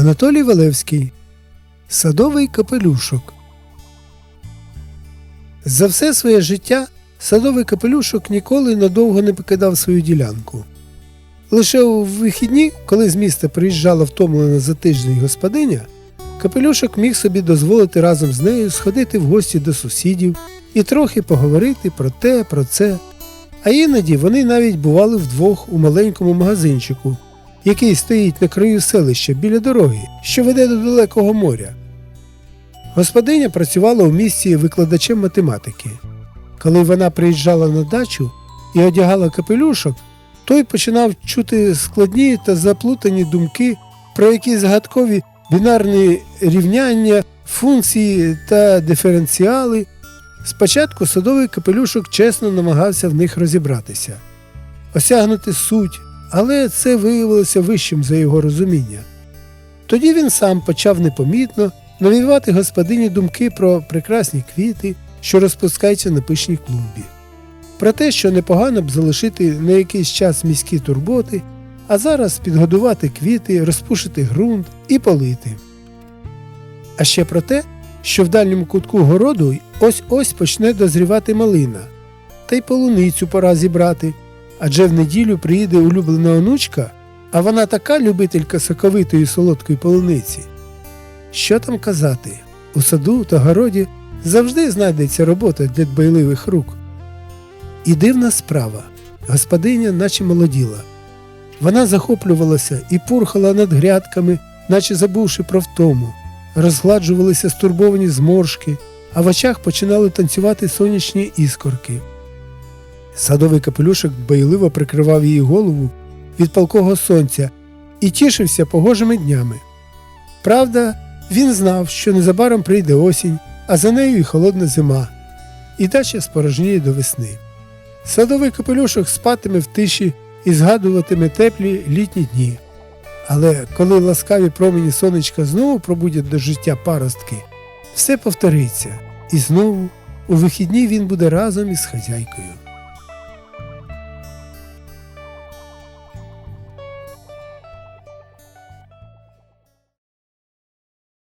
Анатолій Валевський Садовий капелюшок. За все своє життя садовий капелюшок ніколи надовго не покидав свою ділянку. Лише у вихідні, коли з міста приїжджала втомлена за тиждень господиня, капелюшок міг собі дозволити разом з нею сходити в гості до сусідів і трохи поговорити про те, про це. А іноді вони навіть бували вдвох у маленькому магазинчику, який стоїть на краю селища біля дороги, що веде до далекого моря. Господиня працювала у місті викладачем математики. Коли вона приїжджала на дачу і одягала капелюшок, той починав чути складні та заплутані думки про якісь загадкові бінарні рівняння, функції та диференціали. Спочатку садовий капелюшок чесно намагався в них розібратися, осягнути суть, але це виявилося вищим за його розуміння. Тоді він сам почав непомітно навівати господині думки про прекрасні квіти, що розпускаються на пишній клумбі, про те, що непогано б залишити на якийсь час міські турботи, а зараз підгодувати квіти, розпушити ґрунт і полити. А ще про те, що в дальньому кутку городу ось ось почне дозрівати малина, та й полуницю пора зібрати, адже в неділю приїде улюблена онучка, а вона така любителька соковитої солодкої полуниці. Що там казати? У саду та городі завжди знайдеться робота для дбайливих рук. І дивна справа господиня наче молоділа. Вона захоплювалася і пурхала над грядками, наче забувши про втому, розгладжувалися стурбовані зморшки, а в очах починали танцювати сонячні іскорки. Садовий капелюшок дбайливо прикривав її голову від палкого сонця і тішився погожими днями. Правда, він знав, що незабаром прийде осінь, а за нею і холодна зима, і дача спорожніє до весни. Садовий капелюшок спатиме в тиші і згадуватиме теплі літні дні. Але коли ласкаві промені сонечка знову пробудять до життя паростки, все повториться, і знову у вихідні він буде разом із хазяйкою.